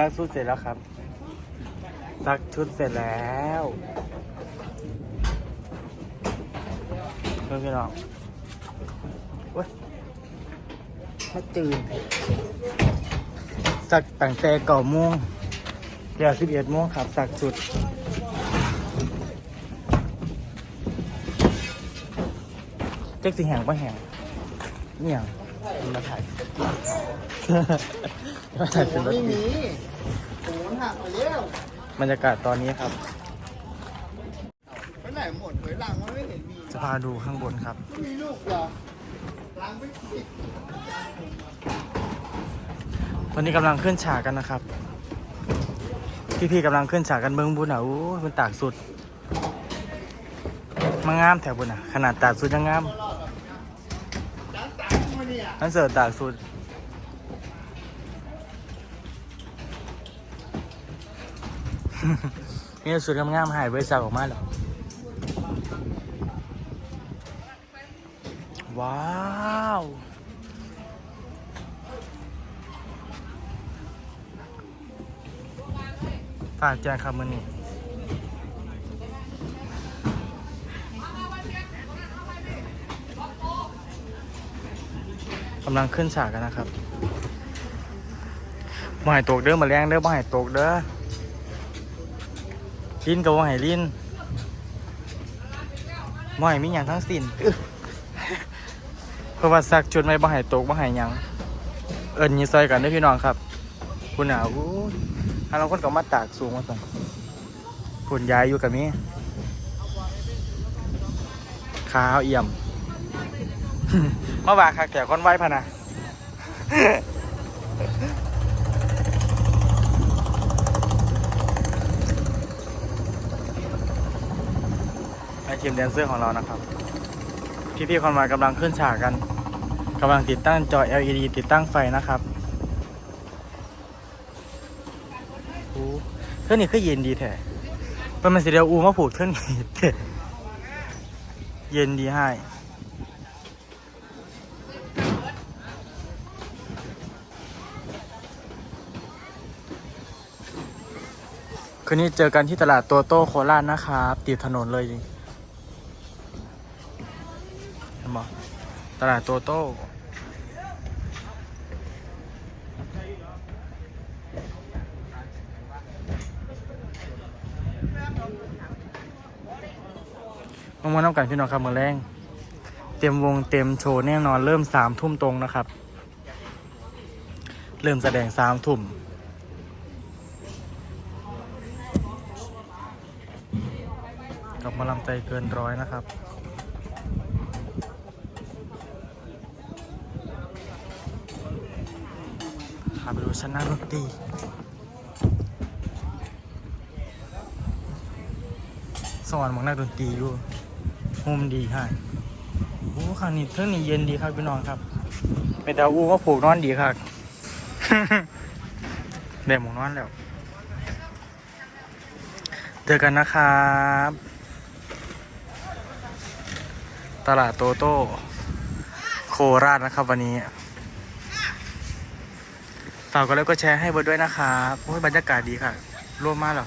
ซักชุดเสร็จแล้วครับ ซักชุดเสร็จแล้วเพื่อนพี่น้องเว้ยไม่ตื่นสักตั้งแต่ก่าโมงเดี๋ยวสิบเอ็ดโมงครับสักชุดเจ๊กสิแหงปะแหงเนี่ยงมาถ่ายมาถ่ายเป็นรถดี หักไปแล้วบรรยากาศตอนนี้ครับไปไหนหมดเผยหลังมันไม่เห็นมีจะพาดูข้างบนครับไม่มีลูกเหรอหลังไม่ติดตอนนี้กำลังขึ้นฉากกันนะครับ พี่ๆกำลังขึ้นฉากกันเบิ้งบุญอะอู้ยมันตากสุดมางามแถวบุญอะ ขนาดตากสุดยังงามจังจังมาเนี่ยนั่นเสิร์ฟตากสุด นี่สุดงามๆหายบริษัทออกมาแล้วว้าวฝากแจ้งครับมือนี้กำลังขึ้นฉากกันนะครับบ่ให้ตกเด้อมาแรงเด้อบ่ให้ตกเด้อ ลิ้นกับบ่ให้ลิ้นบ่ให้มีอย่างทั้งสิ้นอึ๊ะเพราะว่าสักจุดไม่บ่ให้ตกบ่ให้หยัง เอิญยีซอยกันด้อพี่น้องครับ คุณหนาวอู้ถ้าเราคนก็มาตากสูงมาสั่นคุณยายอยู่กับมีขาวเอี่ยมมาว่าคักแต่คนไหวพะนะ ทีมแดนเซอร์ของเรานะครับ พี่ๆคนมากำลังขึ้นฉากกันกำลังติดตั้งจอ LED ติดตั้งไฟนะครับโอ้เครื่องนี้คือเย็นดีแท้เป็นมันสีเดียวอูมาผูกเครื่องนี้เย็นดีให้คืนนี้เจอกันที่ตลาดโตโต้โคราชนะครับติดถนนเลย เห็นบ่ตลาดโตโต้มามาน้ำกันพี่น้องครับมือแรงเต็มวงเต็มโชว์แน่นอนเริ่มสามทุ่มตรงนะครับ เริ่มแสดงสามทุ่มกับมาลำใจเกินร้อยนะครับ ไปดูชั้นหน้าดนตรีสวรรค์ของนักดนตรีอยู่มุมดีค่ะโอ้ข้างนี้เท่งนี้เย็นดีครับพี่น้องครับไปแต่อูก็ผูกนอนดีครับได้หมองนอนแล้วเจอกันนะครับ ตลาดโตโต้โคราชนะครับวันนี้ ฝากกดไลค์กดแชร์ให้เบิร์ดด้วยนะครับโอ้ยบรรยากาศดีค่ะร่วมมากหรอ